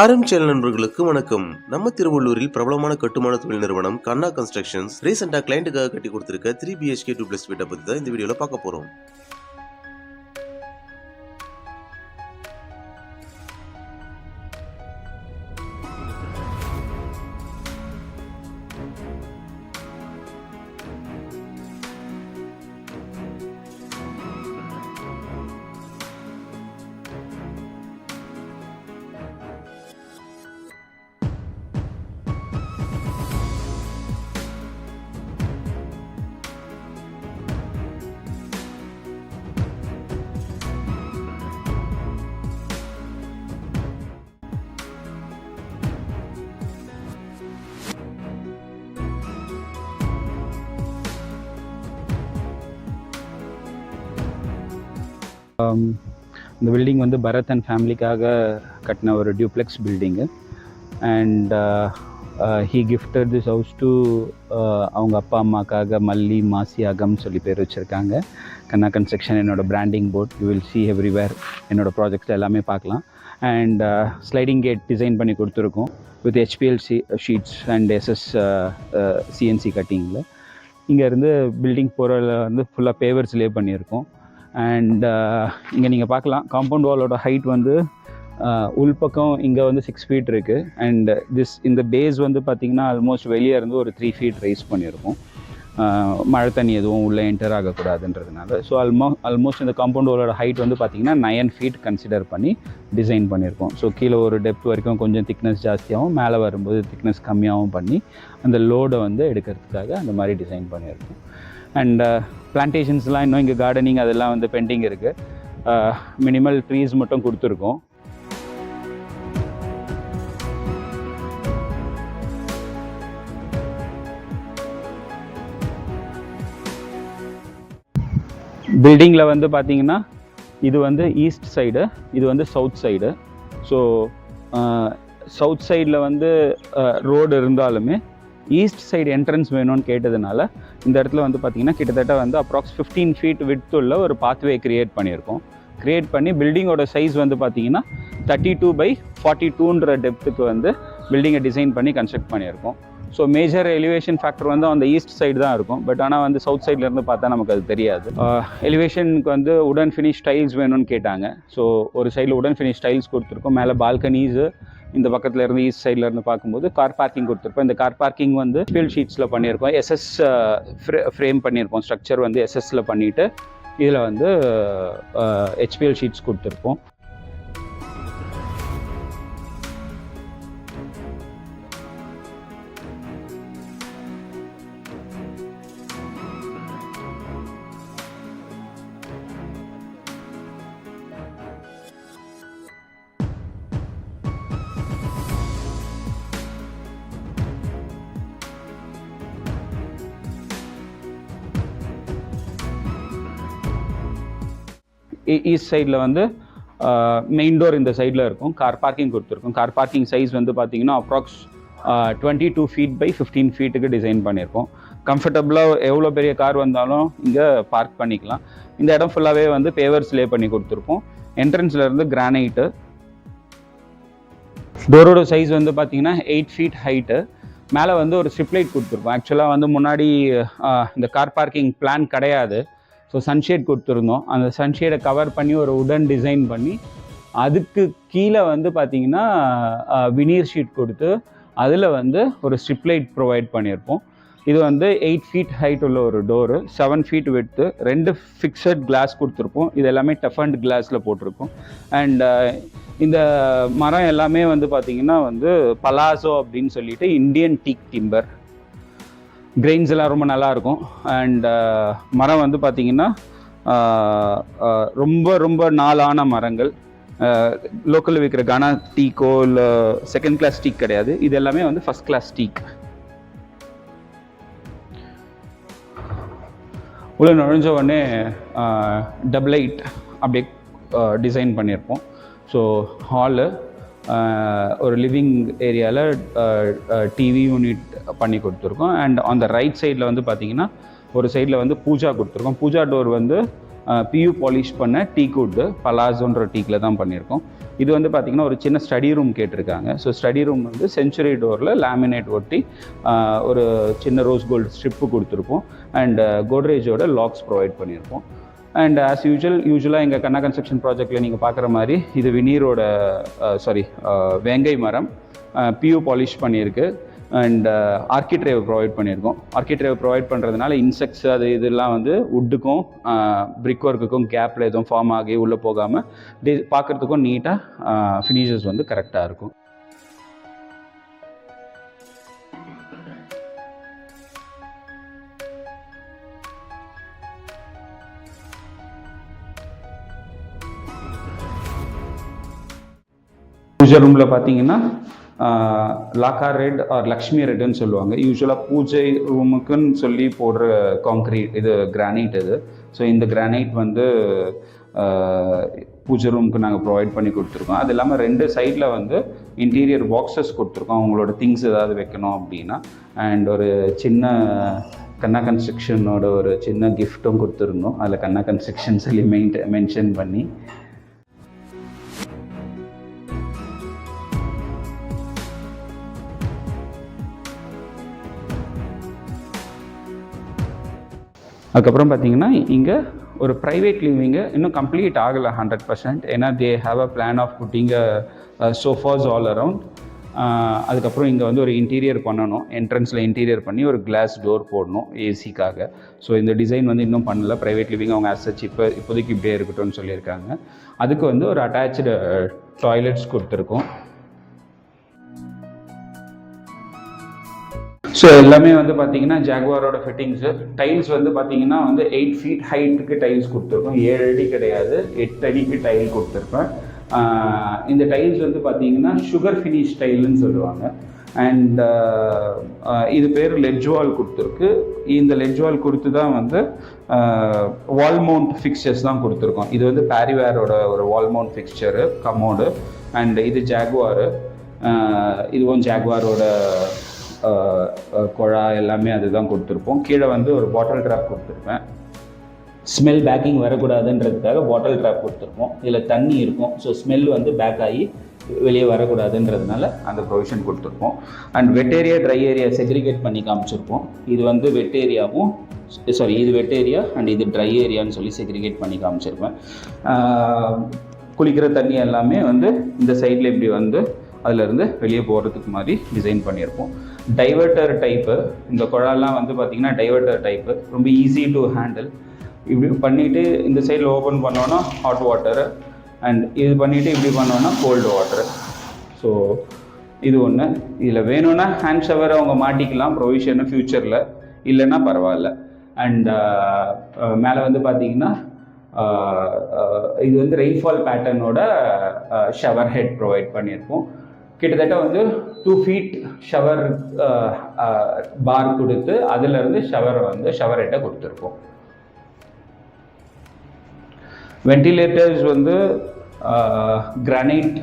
ஆரம் சேனல் நண்பர்களுக்கு வணக்கம். நம்ம திருவள்ளூரில் பிரபலமான கட்டுமான தொழில் நிறுவனம் கண்ணா கன்ஸ்ட்ரக்ஷன்ஸ் ரீசெண்டாக கிளைண்ட்டுக்காக கட்டி கொடுத்திருக்க த்ரீ பிஹெச்கே டூ பிளஸ் வீட்டை பற்றி தான் இந்த வீடியோவில் பார்க்க போகிறோம் இந்த பில்டிங் வந்து பரத் அண்ட் ஃபேமிலிக்காக கட்டின ஒரு duplex building and he gifted this house to அவங்க அப்பா அம்மாக்காக மல்லி மாசி அகம்னு சொல்லி பேர் வச்சுருக்காங்க. கண்ணா கன்ஸ்ட்ரக்ஷன் என்னோடய branding board you will see everywhere என்னோடய ப்ராஜெக்ட்ஸ் எல்லாமே பார்க்கலாம். அண்ட் ஸ்லைடிங் கேட் டிசைன் பண்ணி கொடுத்துருக்கோம். With HPLC sheets and SS CNC கட்டிங்கில் இங்கேருந்து பில்டிங் போகிற வந்து ஃபுல்லாக பேவர்ஸ் லே பண்ணியிருக்கோம். அண்ட் uh, இங்கே நீங்கள் பார்க்கலாம். காம்பவுண்ட் வாலோட ஹைட் வந்து uh, உள்பக்கம் இங்கே வந்து சிக்ஸ் ஃபீட் இருக்குது அண்ட் திஸ் இந்த பேஸ் வந்து பார்த்திங்கன்னா ஆல்மோஸ்ட் வெளியே இருந்து ஒரு த்ரீ ஃபீட் ரைஸ் பண்ணியிருக்கோம். Uh, மழை தண்ணி எதுவும் உள்ளே என்டர் ஆகக்கூடாதுன்றதுனால. ஸோ அல்மோ ஆல்மோஸ்ட் இந்த காம்பவுண்ட் வாலோட ஹைட் வந்து பார்த்திங்கன்னா நயன் ஃபீட் கன்சிடர் பண்ணி டிசைன் பண்ணியிருக்கோம். ஸோ கீழே ஒரு டெப்த் வரைக்கும் கொஞ்சம் திக்னஸ் ஜாஸ்தியாகவும் மேலே வரும்போது திக்னஸ் கம்மியாகவும் பண்ணி அந்த லோடை வந்து எடுக்கிறதுக்காக அந்த மாதிரி டிசைன் பண்ணியிருக்கோம். அண்ட் பிளான்டேஷன்ஸ்லாம் இன்னும் இங்கே கார்டனிங் அதெல்லாம் வந்து பெண்டிங் இருக்குது மினிமல் ட்ரீஸ் மட்டும் கொடுத்துருக்கோம். பில்டிங்கில் வந்து பார்த்தீங்கன்னா இது வந்து ஈஸ்ட் சைடு இது வந்து சவுத் சைடு ஸோ சவுத் சைடில் வந்து ரோடு இருந்தாலுமே ஈஸ்ட் சைடு என்ட்ரன்ஸ் வேணும்னு கேட்டதுனால இந்த இடத்துல வந்து பார்த்திங்கன்னா கிட்டத்தட்ட வந்து அப்ராக்ஸ் ஃபிஃப்டீன் ஃபீட் வித் உள்ள ஒரு பாத்வே கிரியேட் பண்ணியிருக்கோம். க்ரியேட் பண்ணி பில்டிங்கோட சைஸ் வந்து பார்த்திங்கன்னா தேர்ட்டி டூ பை ஃபார்ட்டி டூன்ற டெப்த்துக்கு வந்து பில்டிங்கை டிசைன் பண்ணி கன்ஸ்ட்ரக்ட் பண்ணியிருக்கோம். ஸோ மேஜர் எலிவேஷன் ஃபேக்டர் வந்து அந்த ஈஸ்ட் சைடு தான் இருக்கும். பட் ஆனால் வந்து சவுத் சைட்லேருந்து பார்த்தா நமக்கு அது தெரியாது. எலிவேஷனுக்கு வந்து உடன் ஃபினிஷ் டைல்ஸ் வேணும்னு கேட்டாங்க. ஸோ ஒரு சைடில் உடன் ஃபினிஷ் டைல்ஸ் கொடுத்துருக்கோம். மேலே பால்கனிஸு இந்த பக்கத்தில் இருந்து ஈஸ்ட் சைடில் இருந்து பார்க்கும்போது கார் பார்க்கிங் கொடுத்துருப்போம். இந்த கார் பார்க்கிங் வந்து ஃபீல் ஷீட்ஸில் பண்ணியிருக்கோம். எஸ்எஸ் ஃப்ரேம் பண்ணியிருக்கோம். ஸ்ட்ரக்சர் வந்து எஸ்எஸ்ல பண்ணிவிட்டு இதில் வந்து ஹெச்பிஎல் ஷீட்ஸ் கொடுத்துருப்போம். E-, ஈஸ்ட் சைடில் வந்து மெயின் டோர் இந்த சைடில் இருக்கும். கார் பார்க்கிங் கொடுத்துருக்கோம். கார் பார்க்கிங் சைஸ் வந்து பார்த்தீங்கன்னா approx twenty two feet by fifteen ஃபீட்டுக்கு design பண்ணியிருக்கோம் கம்ஃபர்டபுளாக எவ்வளோ பெரிய கார் வந்தாலும் இங்கே பார்க் பண்ணிக்கலாம். இந்த இடம் ஃபுல்லாகவே வந்து பேவர்ஸ் லே பண்ணி கொடுத்துருக்கோம் என்ட்ரன்ஸில் இருந்து கிரானைட்டு டோரோட சைஸ் வந்து பார்த்தீங்கன்னா எயிட் ஃபீட் ஹைட்டு மேலே வந்து ஒரு ஸ்ட்ரிப் லைட் கொடுத்துருக்கோம். ஆக்சுவலாக வந்து முன்னாடி இந்த கார் பார்க்கிங் பிளான் கிடையாது. ஸோ சன்ஷேட் கொடுத்துருந்தோம். அந்த சன்ஷேடை கவர் பண்ணி ஒரு உடன் டிசைன் பண்ணி அதுக்கு கீழே வந்து பார்த்தீங்கன்னா வினீர் ஷீட் கொடுத்து அதில் வந்து ஒரு ஸ்ட்ரிப் லைட் ப்ரொவைட் பண்ணியிருப்போம். இது வந்து எயிட் ஃபீட் ஹைட் உள்ள ஒரு டோரு செவன் ஃபீட் விட்டு ரெண்டு ஃபிக்ஸட் கிளாஸ் கொடுத்துருப்போம். இது எல்லாமே டஃபண்ட் கிளாஸில் போட்டிருக்கோம். அண்ட் இந்த மரம் எல்லாமே வந்து பார்த்தீங்கன்னா வந்து பலாசோ அப்படின்னு சொல்லிட்டு இந்தியன் டீக் டிம்பர் கிரெயின்ஸ் எல்லாம் ரொம்ப நல்லா இருக்கும் அண்ட் uh, மரம் வந்து பார்த்தீங்கன்னா uh, uh, ரொம்ப ரொம்ப நாளான மரங்கள். லோக்கலில் விற்கிற கனா டீக்கோ இல்லை செகண்ட் கிளாஸ் டீக் கிடையாது. இது எல்லாமே வந்து ஃபஸ்ட் கிளாஸ் டீக் உள்ள நுழைஞ்ச உடனே டபுள் லைட் அப்படியே டிசைன் பண்ணியிருப்போம். ஸோ ஹாலு ஒரு லிவிங் ஏரியாவில் டிவி யூனிட் பண்ணி கொடுத்துருக்கோம். அண்ட் ஆன் த ரைட் சைடில் வந்து பார்த்தீங்கன்னா ஒரு சைடில் வந்து பூஜா கொடுத்துருக்கோம். பூஜா டோர் வந்து பியூ பாலிஷ் பண்ண டீ குட்டு பலாசோன்ற டீக்கில் தான் பண்ணியிருக்கோம். இது வந்து பார்த்திங்கன்னா ஒரு சின்ன ஸ்டடி ரூம் கேட்டிருக்காங்க. ஸோ ஸ்டடி ரூம் வந்து செஞ்சுரி டோரில் லேமினேட் ஒட்டி ஒரு சின்ன ரோஸ் கோல்டு ஸ்ட்ரிப்பு கொடுத்துருப்போம் அண்ட் கோட்ரேஜோட லாக்ஸ் ப்ரொவைட் பண்ணியிருப்போம் அண்ட் ஆஸ் யூஸ்வல் யூஸ்வலாக எங்கள் கண்ணா கன்ஸ்ட்ரக்ஷன் ப்ராஜெக்ட்டில் நீங்கள் பார்க்குற மாதிரி இது வினீரோட சாரி வேங்கை மரம் பியூ பாலிஷ் பண்ணியிருக்கு. அண்ட் ஆர்கிட்ரேவ் ப்ரொவைட் பண்ணியிருக்கோம். ஆர்கிட்ரேவ் ப்ரொவைட் பண்ணுறதுனால இன்செக்ட்ஸ் அது இதெல்லாம் வந்து வுட்டுக்கும் பிரிக் ஒர்க்குக்கும் கேப்பில் எதுவும் ஃபார்ம் ஆகி உள்ளே போகாமல் டி பார்க்குறதுக்கும் நீட்டாக ஃபினிஷஸ் வந்து கரெக்டாக இருக்கும். பூஜை ரூமில் பார்த்தீங்கன்னா லாக்கா ரெட் ஆர் லக்ஷ்மி ரெட்னு சொல்லுவாங்க. யூஸ்வலாக பூஜை ரூமுக்குன்னு சொல்லி போடுற காங்க்ரீட் இது கிரானைட் இது. ஸோ இந்த கிரானைட் வந்து பூஜை ரூமுக்கு நாங்கள் ப்ரொவைட் பண்ணி கொடுத்துருக்கோம். அது இல்லாமல் ரெண்டு சைடில் வந்து இன்டீரியர் பாக்ஸஸ் கொடுத்துருக்கோம். அவங்களோட திங்ஸ் ஏதாவது வைக்கணும் அப்படின்னா. அண்ட் ஒரு சின்ன கண்ணா கன்ஸ்ட்ரக்ஷனோட ஒரு சின்ன கிஃப்ட்டும் கொடுத்துருந்தோம். அதில் கண்ணா கன்ஸ்ட்ரக்ஷன் சொல்லி மெயின்ட மென்ஷன் பண்ணி அதுக்கப்புறம் பார்த்தீங்கன்னா இங்கே ஒரு ப்ரைவேட் லிவிங்கு இன்னும் கம்ப்ளீட் ஆகலை ஹண்ட்ரட் பர்சன்ட் ஏன்னா they have a plan of putting sofas all around அதுக்கப்புறம் இங்கே வந்து ஒரு இன்டீரியர் பண்ணணும். என்ட்ரன்ஸில் இன்டீரியர் பண்ணி ஒரு கிளாஸ் டோர் போடணும் ஏசிக்காக ஸோ இந்த டிசைன் வந்து இன்னும் பண்ணல. ப்ரைவேட் லிவிங் அவங்க அசச் இப்போ இப்போதைக்கு இப்படியே இருக்கட்டும்னு சொல்லியிருக்காங்க. அதுக்கு வந்து ஒரு அட்டாச்சு டாய்லெட்ஸ் uh, கொடுத்துருக்கோம். ஸோ எல்லாமே வந்து பார்த்தீங்கன்னா ஜாகுவாரோட ஃபிட்டிங்ஸு டைல்ஸ் வந்து பார்த்தீங்கன்னா வந்து எயிட் ஃபீட் ஹைட்டுக்கு டைல்ஸ் கொடுத்துருக்கோம். ஏழு அடி கிடையாது. எட்டு அடிக்கு டைல் கொடுத்துருப்பேன். இந்த டைல்ஸ் வந்து பார்த்தீங்கன்னா சுகர் ஃபினிஷ் டைல்னு சொல்லுவாங்க. அண்ட் இது பேர் லெட்ஜ் வால் கொடுத்துருக்கு. இந்த லெட்ஜ் வால் கொடுத்து தான் வந்து வால் மவுண்ட் ஃபிக்சர்ஸ் தான் கொடுத்துருக்கோம். இது வந்து பேரிவேரோட ஒரு wall mount fixture commode and இது ஜாகுவாரு இதுவும் ஜாகுவாரோட குழா எல்லாமே அதுதான் கொடுத்துருப்போம். கீழே வந்து ஒரு பாட்டில் ட்ராப் கொடுத்துருப்பேன். ஸ்மெல் பேக்கிங் வரக்கூடாதுன்றதுக்காக பாட்டில் ட்ராப் கொடுத்துருப்போம். இதில் தண்ணி இருக்கும். ஸோ ஸ்மெல் வந்து பேக் ஆகி வெளியே வரக்கூடாதுன்றதுனால அந்த ப்ரொவிஷன் கொடுத்துருப்போம். And wet area dry area segregate பண்ணி காமிச்சிருப்போம். இது வந்து வெட் ஏரியாவும் சாரி இது வெட் ஏரியா அண்ட் இது ட்ரை ஏரியான்னு சொல்லி செக்ரிகேட் பண்ணி காமிச்சிருப்பேன். குளிக்கிற தண்ணி எல்லாமே வந்து இந்த சைடில் இப்படி வந்து அதிலிருந்து வெளியே போகிறதுக்கு மாதிரி டிசைன் பண்ணியிருப்போம் டைவர்ட்டர் டைப்பு இந்த குழாலாம் வந்து பார்த்திங்கன்னா டைவர்ட்டர் டைப்பு ரொம்ப ஈஸி டு ஹேண்டில் இப்படி பண்ணிவிட்டு இந்த சைடில் ஓப்பன் பண்ணோன்னா ஹாட் வாட்டரு அண்ட் இது பண்ணிவிட்டு இப்படி பண்ணோன்னா கோல்டு வாட்டரு ஸோ இது ஒன்று இதில் வேணும்னா ஹேண்ட் ஷவரை அவங்க மாட்டிக்கலாம் ப்ரொவிஷனு ஃப்யூச்சரில் இல்லைன்னா பரவாயில்ல. அண்ட் uh, uh, மேலே வந்து பார்த்தீங்கன்னா uh, இது வந்து ரெயின்ஃபால் பேட்டர்னோட ஷவர் ஹெட் ப்ரொவைட் பண்ணியிருக்கோம் கிட்டத்தட்ட வந்து டூ ஃபீட் ஷவர் பார் கொடுத்து அதுலேருந்து ஷவர் வந்து ஷவர்ட்ட கொடுத்துருப்போம் கொடுத்துருக்கோம். வந்து கிரானைட்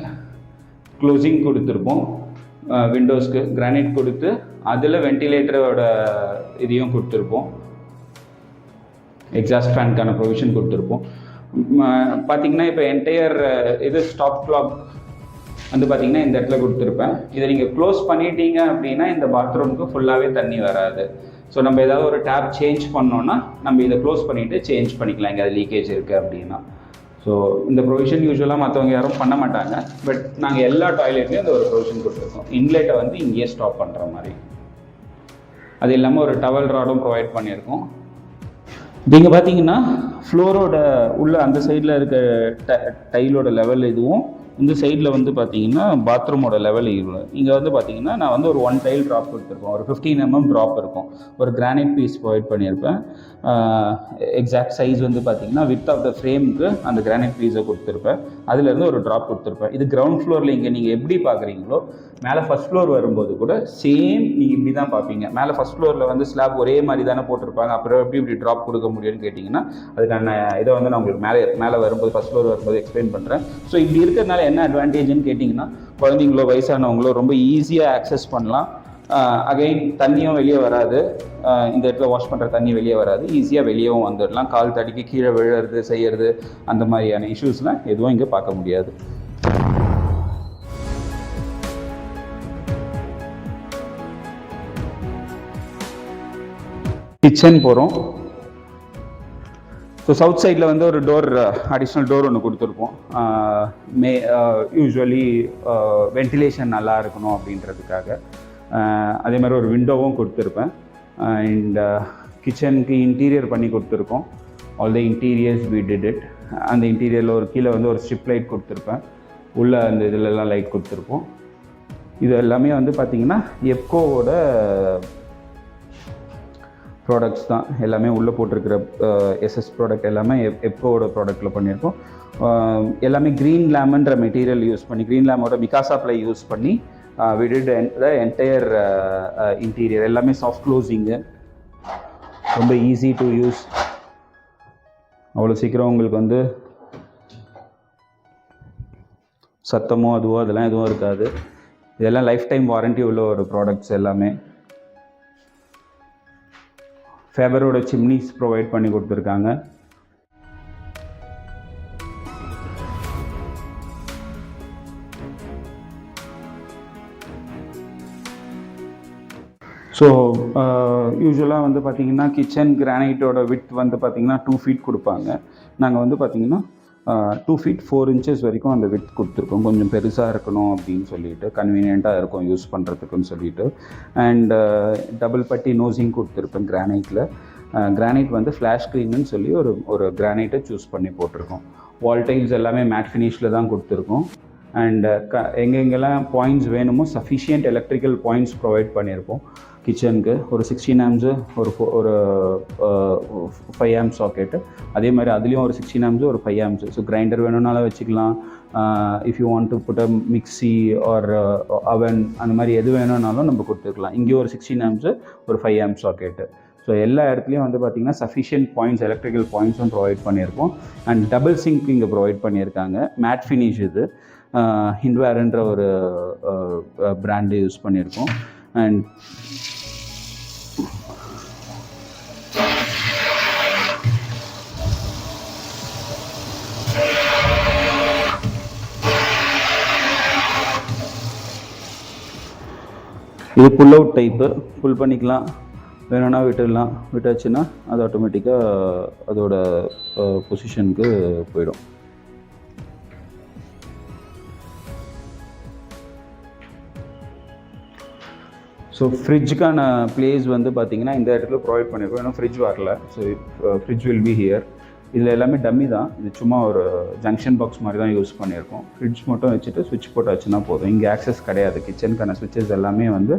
க்ளோசிங் கொடுத்துருப்போம். விண்டோஸ்க்கு கிரானைட் கொடுத்து அதில் வெண்டிலேட்டரோட இதையும் கொடுத்துருப்போம். எக்ஸாஸ்ட் ஃபேனுக்கான ப்ரொவிஷன் கொடுத்துருப்போம். பார்த்தீங்கன்னா இப்போ என்டையர் இது ஸ்டாப் கிளாக் வந்து பார்த்தீங்கன்னா இந்த இடத்துல கொடுத்துருப்பேன். இதை நீங்கள் க்ளோஸ் பண்ணிட்டீங்க அப்படின்னா இந்த பாத்ரூமுக்கு ஃபுல்லாகவே தண்ணி வராது. ஸோ நம்ம ஏதாவது ஒரு டேப் சேஞ்ச் பண்ணோன்னா நம்ம இதை க்ளோஸ் பண்ணிவிட்டு சேஞ்ச் பண்ணிக்கலாம். இங்கே அது லீக்கேஜ் இருக்குது அப்படின்னா. ஸோ இந்த ப்ரொவிஷன் யூஸ்வலாக மற்றவங்க யாரும் பண்ண மாட்டாங்க. பட் நாங்கள் எல்லா டாய்லெட்லேயும் இந்த ஒரு ப்ரொவிஷன் கொடுத்துருக்கோம். இன்லெட்டை வந்து இங்கேயே ஸ்டாப் பண்ணுற மாதிரி. அது இல்லாமல் ஒரு டவல் ராடும் ப்ரொவைட் பண்ணியிருக்கோம். நீங்கள் பார்த்தீங்கன்னா ஃப்ளோரோட உள்ள அந்த சைடில் இருக்க ட டைலோட லெவல் இதுவும் இந்த சைடில் வந்து பார்த்தீங்கன்னா பாத்ரூமோட லெவல் இவ்வளோ இங்கே வந்து பார்த்தீங்கன்னா நான் வந்து ஒரு ஒன் டைல் ட்ராப் கொடுத்துருக்கோம். ஒரு ஃபிஃப்டீன் எம்எம் ட்ராப் இருக்கும். ஒரு கிரானைட் பீஸ் ப்ரொவைட் பண்ணியிருப்பேன். எக்ஸாக்ட் சைஸ் வந்து பார்த்தீங்கன்னா வித் ஆஃப் த ஃப்ரேமுக்கு அந்த கிரானைட் பீஸை கொடுத்துருப்பேன். அதுலேருந்து ஒரு ட்ராப் கொடுத்துருப்பேன். இது கிரவுண்ட் ஃப்ளோரில் இங்கே நீங்கள் எப்படி பார்க்குறீங்களோ மேலே ஃபஸ்ட் ஃப்ளோர் வரும்போது கூட சேம் நீங்கள் இப்படி தான் பார்ப்பீங்க மேலே ஃபஸ்ட் ஃப்ளோரில் வந்து ஸ்லாப் ஒரே மாதிரி தானே போட்டிருப்பாங்க. அப்புறம் எப்படி இப்படி ட்ராப் கொடுக்க முடியும்னு கேட்டிங்கன்னா அதுக்கான இதை வந்து நான் உங்களுக்கு மேலே மேலே வரும்போது ஃபஸ்ட் ஃப்ளோர் வரும்போது எக்ஸ்பிளைன் பண்ணுறேன் ஸோ இப்படி இருக்கிறதுனால என்ன அட்வான்டேஜ்னு கேட்டிங்கன்னா குழந்தைங்களோ வயசானவங்களோ ரொம்ப ஈஸியாக ஆக்சஸ் பண்ணலாம். அகைன் தண்ணியும் வெளியே வராது. இந்த இடத்துல வாஷ் பண்ணுற தண்ணி வெளியே வராது. ஈஸியாக வெளியேவும் வந்துடலாம். கால் தடிக்கு கீழே விழுறது செய்யறது அந்த மாதிரியான இஷ்யூஸ்லாம் எதுவும் இங்கே பார்க்க முடியாது. கிச்சன் போகிறோம் ஸோ சவுத் சைடில் வந்து ஒரு டோர் அடிஷ்னல் டோர் ஒன்று கொடுத்துருப்போம். மே யூஸ்வலி வென்டிலேஷன் நல்லா இருக்கணும் அப்படின்றதுக்காக. Uh, அதே மாதிரி ஒரு விண்டோவும் கொடுத்துருப்பேன். அண்ட் கிச்சனுக்கு இன்டீரியர் பண்ணி கொடுத்துருக்கோம். All the interiors we did it அந்த இன்டீரியரில் ஒரு கீழே வந்து ஒரு ஸ்ட்ரிப் லைட் கொடுத்துருப்பேன். உள்ளே அந்த இதுலலாம் லைட் கொடுத்துருப்போம். இது எல்லாமே வந்து பார்த்திங்கன்னா எப்கோவோட ப்ராடக்ட்ஸ் தான் எல்லாமே உள்ளே போட்டிருக்கிற எஸ்எஸ் ப்ராடக்ட் எல்லாமே எப் எப்கோவோட ப்ராடக்ட்டில் பண்ணியிருக்கோம். எல்லாமே க்ரீன் லேமன்ற மெட்டீரியல் யூஸ் பண்ணி க்ரீன் லேமோட மிகாசா ப்ளை யூஸ் பண்ணி விடிட் த என்டையர் இன்டீரியர் எல்லாமே சாஃப்ட் க்ளோசிங்கு ரொம்ப ஈஸி டு யூஸ் அவ்வளோ சீக்கிரம் உங்களுக்கு வந்து சத்தமோ அதுவோ அதெல்லாம் எதுவும் இருக்காது. இதெல்லாம் லைஃப் டைம் வாரண்டி உள்ள ஒரு ப்ராடக்ட்ஸ் எல்லாமே. ஃபேபரோட சிம்னிஸ் ப்ரொவைட் பண்ணி கொடுத்துருக்காங்க. ஸோ யூஸ்வலாக uh, வந்து பார்த்தீங்கன்னா கிச்சன் கிரானைட்டோட வித் வந்து பார்த்திங்கன்னா டூ ஃபீட் கொடுப்பாங்க. நாங்கள் வந்து பார்த்திங்கன்னா டூ ஃபீட் ஃபோர் இன்ச்சஸ் வரைக்கும் அந்த வித் கொடுத்துருக்கோம். கொஞ்சம் பெருசாக இருக்கணும் அப்படின்னு சொல்லிட்டு கன்வீனியண்ட்டாக இருக்கும் யூஸ் பண்ணுறதுக்குன்னு சொல்லிட்டு. அண்ட் டபுள் பட்டி நோசிங் கொடுத்துருப்பேன் கிரானைட்டில் கிரானைட் வந்து ஃப்ளாஷ் ஸ்க்ரீன்னு சொல்லி ஒரு ஒரு கிரானைட்டை சூஸ் பண்ணி போட்டிருக்கோம். வால் டைல்ஸ் எல்லாமே மேட் ஃபினிஷில் தான் கொடுத்துருக்கோம். அண்ட் க எங்கெங்கெல்லாம் பாயிண்ட்ஸ் வேணுமோ சஃபிஷியன்ட் எலக்ட்ரிக்கல் பாயிண்ட்ஸ் ப்ரொவைட் பண்ணியிருப்போம். கிச்சனுக்கு ஒரு சிக்ஸ்டீன் ஆம்ஸு ஒரு ஃபோ ஒரு ஃபைவ் ஆம்ஸ் சாக்கெட்டு அதே மாதிரி அதுலேயும் ஒரு சிக்ஸ்டீன் ஆம்ஸு ஒரு ஃபைவ் ஆம்ஸு ஸோ கிரைண்டர் வேணும்னாலும் வச்சுக்கலாம். If you want to put a mixie or oven அந்த மாதிரி எது வேணும்னாலும் நம்ம கொடுத்துக்கலாம். இங்கேயும் ஒரு சிக்ஸ்டீன் ஆம்ஸு ஒரு ஃபைவ் ஆம்ஸ் சாக்கெட்டு ஸோ எல்லா இடத்துலையும் வந்து பார்த்திங்கன்னா சஃபிஷியன்ட் பாயிண்ட்ஸ் எலக்ட்ரிக்கல் பாயிண்ட்ஸும் ப்ரொவைட் பண்ணியிருக்கோம். அண்ட் டபுள் சிங்க் இங்கே ப்ரொவைட் பண்ணியிருக்காங்க. மேட் ஃபினிஷ் இது. Uh, ஹிண்ட்வேர்ன்ற ஒரு uh, uh, பிராண்டு யூஸ் பண்ணியிருக்கோம். அண்ட் இது புல் அவுட் டைப்பு புல் பண்ணிக்கலாம். வேணும்னா விட்டுடலாம். விட்டாச்சுன்னா அது ஆட்டோமேட்டிக்காக அதோட பொசிஷனுக்கு போயிடும். ஸோ ஃப்ரிட்ஜுக்கான பிளேஸ் வந்து பார்த்தீங்கன்னா இந்த இடத்துல ப்ரொவைட் பண்ணியிருக்கோம் ஏன்னா ஃப்ரிட்ஜ் வரல. So fridge will be here இதில் எல்லாமே டம்மி தான். இது சும்மா ஒரு ஜங்ஷன் பாக்ஸ் மாதிரி தான் யூஸ் பண்ணியிருக்கோம் ஃப்ரிட்ஜ் மட்டும் வச்சுட்டு சுவிட்ச் போட்டு வச்சுனா போதும். இங்கே ஆக்சஸ் கிடையாது. கிச்சனுக்கான சுவிட்சஸ் எல்லாமே வந்து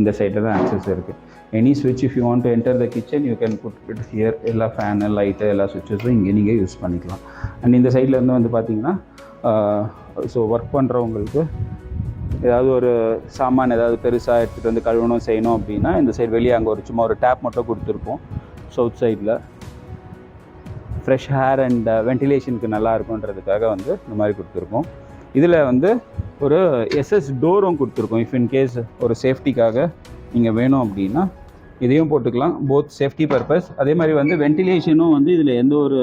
இந்த சைடில் தான் ஆக்சஸ் இருக்குது எனி ஸ்விட்ச் if you want to enter the kitchen you can put it here எல்லா ஃபேனு லைட்டு எல்லா சுவிட்சஸும் இங்கே நீங்கள் யூஸ் பண்ணிக்கலாம். அண்ட் இந்த சைட்லேருந்து வந்து பார்த்திங்கன்னா ஸோ uh, ஒர்க் பண்ணுறவங்களுக்கு ஏதாவது ஒரு சாமான் ஏதாவது பெருசாக எடுத்துகிட்டு வந்து கழுவணும் செய்யணும் அப்படின்னா இந்த சைடு வெளியே அங்கே ஒரு சும்மா ஒரு டேப் மட்டும் கொடுத்துருப்போம். சவுத் சைடில் ஃப்ரெஷ் ஹேர் அண்ட் வென்டிலேஷனுக்கு நல்லா இருக்குன்றதுக்காக வந்து இந்த மாதிரி கொடுத்துருக்கோம். இதில் வந்து ஒரு எஸ்எஸ் டோரும் கொடுத்துருக்கோம். இஃப் இன் கேஸ் ஒரு சேஃப்டிக்காக நீங்கள் வேணும் அப்படின்னா இதையும் போட்டுக்கலாம். போத் சேஃப்டி பர்பஸ் அதே மாதிரி வந்து வென்டிலேஷனும் வந்து இதில் எந்த ஒரு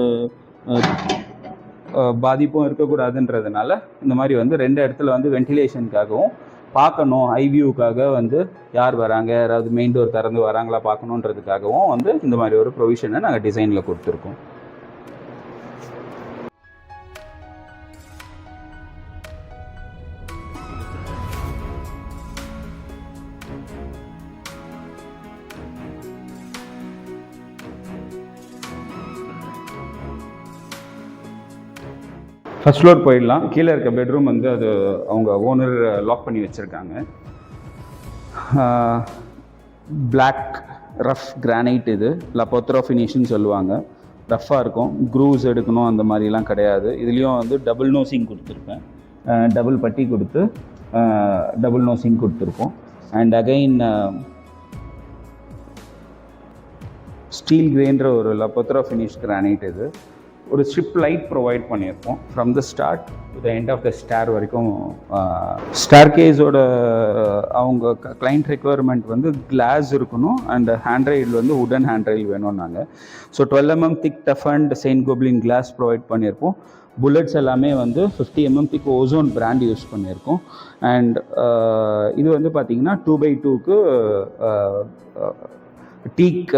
பாதிப்பும் இருக்கக்கூடாதுன்றதுனால இந்த மாதிரி வந்து ரெண்டு இடத்துல வந்து வென்டிலேஷனுக்காகவும் பார்க்கணும் ஐவியூக்காக வந்து யார் வராங்க யாராவது மெயின் டோர் திறந்து வராங்களா பார்க்கணுன்றதுக்காகவும் வந்து இந்த மாதிரி ஒரு ப்ரொவிஷனை நாங்கள் டிசைனில் கொடுத்துருக்கோம். ஃபஸ்ட் ஃப்ளோர் போயிடலாம். கீழே இருக்க பெட்ரூம் வந்து அது அவங்க ஓனர் லாக் பண்ணி வச்சுருக்காங்க. பிளாக் ரஃப் கிரானைட் இது. லப்போத்ரா ஃபினிஷ்னு சொல்லுவாங்க. ரஃப்பாக இருக்கும். க்ரூஸ் எடுக்கணும் அந்த மாதிரிலாம் கிடையாது. இதுலேயும் வந்து டபுள் நோசிங் கொடுத்துருப்பேன். டபுள் பட்டி கொடுத்து டபுள் நோசிங் கொடுத்துருப்போம். அண்ட் அகைன் ஸ்டீல் கிரேன்ற ஒரு லப்போத்ரா ஃபினிஷ் கிரானைட் இது. ஒரு ஸ்ட்ரிப் லைட் ப்ரொவைட் பண்ணியிருப்போம். From the start to the end of the star வரைக்கும் ஸ்டார் கேஸோட அவங்க கிளைண்ட் ரெக்குவயர்மெண்ட் வந்து கிளாஸ் இருக்கணும். அண்ட் ஹேண்ட் ரைல் வந்து உடன் hand rail வேணும்னாங்க so twelve MM thick tough and Saint Gobain glass provide பண்ணியிருப்போம். Bullets எல்லாமே வந்து fifty MM thick Ozone brand use பண்ணியிருக்கோம். அண்ட் இது வந்து பார்த்திங்கன்னா டூ பை டூக்கு டீக்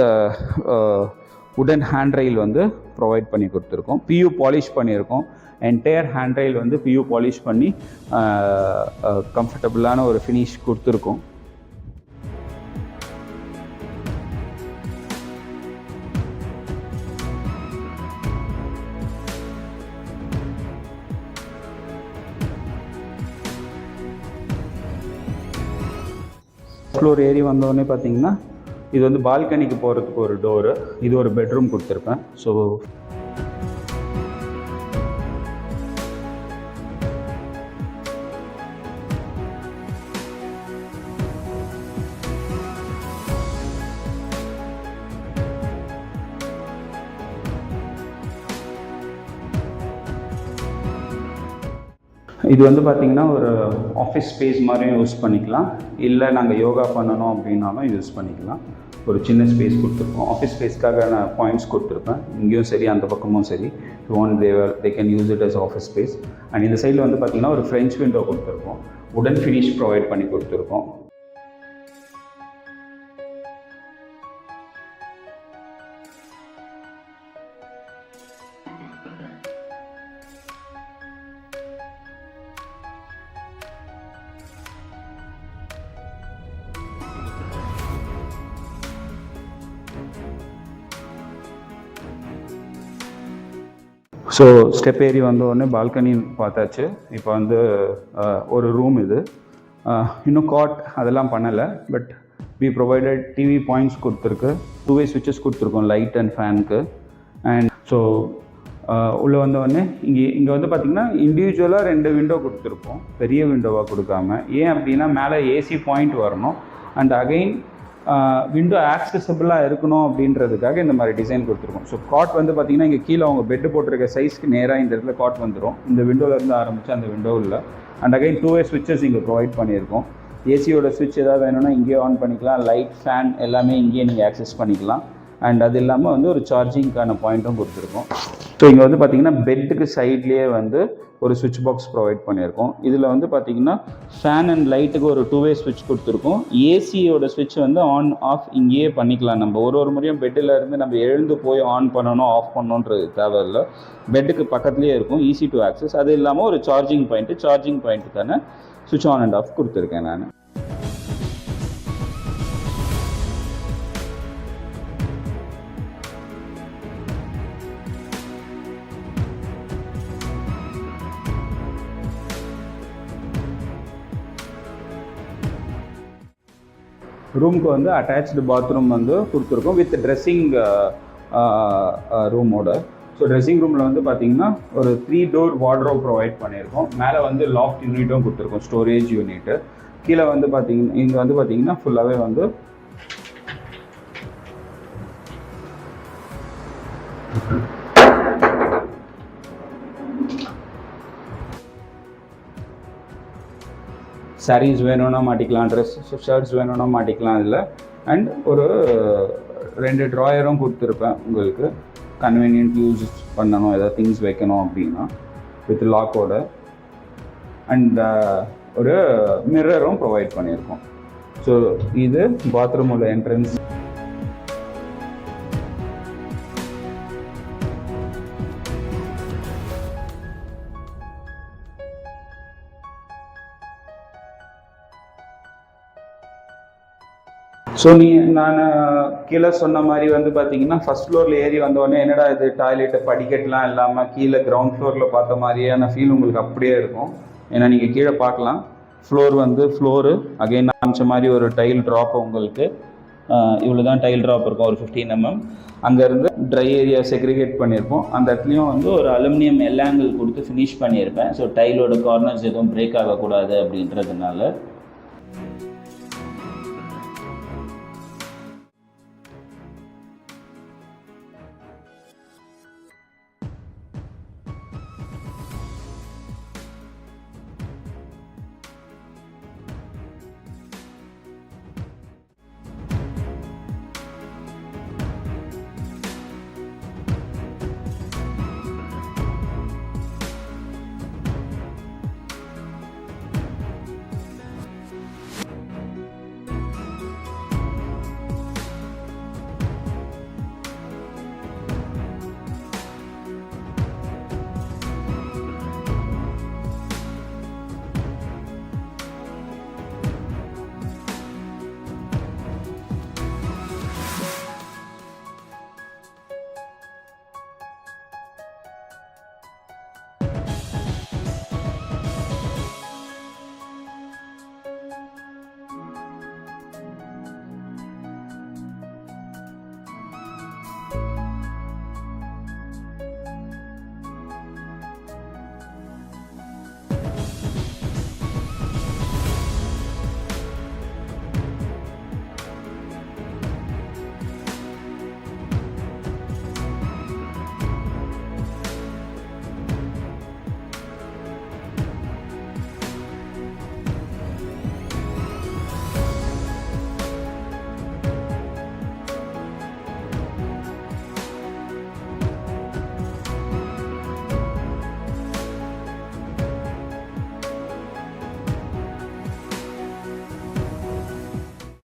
உடன் ஹேண்ட் ரயில் வந்து ப்ரொவைட் பண்ணி கொடுத்துருக்கோம். பியூ பாலிஷ் பண்ணியிருக்கோம். என்டையர் ஹேண்ட் ரயில் வந்து பியூ பாலிஷ் பண்ணி கம்ஃபர்டபுளான ஒரு ஃபினிஷ் கொடுத்துருக்கோம். ஃப்ளோர் ஏறி வந்தோடனே பார்த்தீங்கன்னா இது வந்து பால்கனிக்கு போகிறதுக்கு ஒரு டோரு. இது ஒரு பெட்ரூம் கொடுத்துருப்பேன். ஸோ இது வந்து பார்த்திங்கன்னா ஒரு ஆஃபீஸ் ஸ்பேஸ் மாதிரியும் யூஸ் பண்ணிக்கலாம். இல்லை நாங்கள் யோகா பண்ணணும் அப்படின்னாலும் யூஸ் பண்ணிக்கலாம். ஒரு சின்ன ஸ்பேஸ் கொடுத்துருக்கோம். ஆஃபீஸ் ஸ்பேஸ்க்காக நான் பாயிண்ட்ஸ் கொடுத்துருப்பேன். இங்கேயும் சரி அந்த பக்கமும் சரி. Whenever they can use it as office space and இந்த சைடில் வந்து பார்த்திங்கன்னா ஒரு ஃப்ரெஞ்ச் விண்டோ கொடுத்துருக்கோம். உடன் ஃபினிஷ் ப்ரொவைட் பண்ணி கொடுத்துருக்கோம். ஸோ ஸ்டெப் ஏறி வந்த உடனே பால்கனி பார்த்தாச்சு. இப்போ வந்து ஒரு ரூம் இது. இன்னும் காட் அதெல்லாம் பண்ணலை. But we provided TV points கொடுத்துருக்கு. டூ வே சுவிச்சஸ் கொடுத்துருக்கோம் லைட் அண்ட் ஃபேனுக்கு அண்ட் ஸோ உள்ளே வந்தவொடனே இங்கே இங்கே வந்து பார்த்திங்கன்னா இண்டிவிஜுவலாக ரெண்டு விண்டோ கொடுத்துருக்கோம் பெரிய விண்டோவாக கொடுக்காம. ஏன் அப்படின்னா மேலே ஏசி பாயிண்ட் வரணும். அண்ட் அகைன் விண்டோ ஆக்சசபிளாக இருக்கணும் அப்படின்றதுக்காக இந்த மாதிரி டிசைன் கொடுத்துருக்கோம். ஸோ காட் வந்து பார்த்தீங்கன்னா இங்கே கீழே அவங்க பெட்டு போட்டிருக்க சைஸ்க்கு நேராக இந்த இடத்துல காட் வந்துடும் இந்த விண்டோவிலேருந்து ஆரம்பித்து அந்த விண்டோவில் அண்ட் அகைன் டூ வே ஸ்விட்சஸ் இங்கே ப்ரொவைட் பண்ணியிருக்கோம். ஏசியோட ஸ்விட்ச் ஏதாவது வேணும்னா இங்கேயே ஆன் பண்ணிக்கலாம். லைட் ஃபேன் எல்லாமே இங்கேயே நீங்கள் ஆக்சஸ் பண்ணிக்கலாம். அண்ட் அது இல்லாமல் வந்து ஒரு சார்ஜிங்க்கான பாயிண்ட்டும் கொடுத்துருக்கோம். ஸோ இங்கே வந்து பார்த்தீங்கன்னா பெட்டுக்கு சைட்லேயே வந்து ஒரு சுவிட்ச் பாக்ஸ் ப்ரொவைட் பண்ணியிருக்கோம். இதில் வந்து பார்த்தீங்கன்னா ஃபேன் அண்ட் லைட்டுக்கு ஒரு டூ வே ஸ்விட்ச் கொடுத்துருக்கோம் ஏசியோட ஸ்விட்ச் வந்து ஆன் ஆஃப் இங்கேயே பண்ணிக்கலாம். நம்ம ஒரு ஒரு முறையும் பெட்டில் இருந்து நம்ம எழுந்து போய் ஆன் பண்ணணும் ஆஃப் பண்ணணுன்றது தேவையில்லை பெட்டுக்கு பக்கத்துலேயே இருக்கும் ஈஸி டு ஆக்சஸ் அது இல்லாமல் ஒரு சார்ஜிங் பாயிண்ட்டு சார்ஜிங் பாயிண்ட்டுக்கான சுவிட்ச் ஆன் அண்ட் ஆஃப் கொடுத்துருக்கேன் நான். ரூமுக்கு வந்து அட்டாச்டு பாத்ரூம் வந்து கொடுத்துருக்கோம் வித் ட்ரெஸ்ஸிங் ரூமோட ஸோ ட்ரெஸ்ஸிங் ரூமில் வந்து பார்த்தீங்கன்னா ஒரு த்ரீ டோர் வார்ட்ரோப் ப்ரொவைட் பண்ணியிருக்கோம். மேலே வந்து லாஃப்ட் யூனிட்டும் கொடுத்துருக்கோம் ஸ்டோரேஜ் யூனிட்டு கீழே வந்து பார்த்தீங்கன்னா இங்கே வந்து பார்த்தீங்கன்னா ஃபுல்லாகவே வந்து சாரீஸ் வேணும்னா மாட்டிக்கலாம் ட்ரெஸ் ஷர்ட்ஸ் வேணும்னா மாட்டிக்கலாம் அதில் அண்ட் ஒரு ரெண்டு ட்ராயரும் கொடுத்துருப்பேன் உங்களுக்கு. கன்வீனியன்ட் யூஸ் பண்ணணும் ஏதாவது திங்ஸ் வைக்கணும் அப்படின்னா வித் லாக்கோட அண்ட் ஒரு மிரரும் ப்ரொவைட் பண்ணியிருக்கோம். ஸோ இது பாத்ரூமோட என்ட்ரன்ஸ் ஸோ நீ நான் கீழே சொன்ன மாதிரி வந்து பார்த்தீங்கன்னா ஃபர்ஸ்ட் ஃப்ளோரில் ஏறி வந்தோடனே என்னடா இது டாய்லெட்டு படிக்கட்டெலாம் இல்லாமல் கீழே கிரவுண்ட் ஃப்ளோரில் பார்த்த மாதிரியான ஃபீல் உங்களுக்கு அப்படியே இருக்கும். ஏன்னா நீங்கள் கீழே பார்க்கலாம். ஃப்ளோர் வந்து ஃப்ளோரு அகைன் காமிச்ச மாதிரி ஒரு டைல் ட்ராப் உங்களுக்கு இவ்வளோ தான் டைல் ட்ராப் இருக்கும் ஒரு ஃபிஃப்டீன் எம்எம் அங்கேருந்து ட்ரை ஏரியா செக்ரிகேட் பண்ணியிருப்போம். அந்த இடத்துலையும் வந்து ஒரு அலுமினியம் எல்லாங்கிள் கொடுத்து ஃபினிஷ் பண்ணியிருப்பேன். ஸோ டைலோட கார்னர்ஸ் எதுவும் பிரேக் ஆகக்கூடாது அப்படின்றதுனால.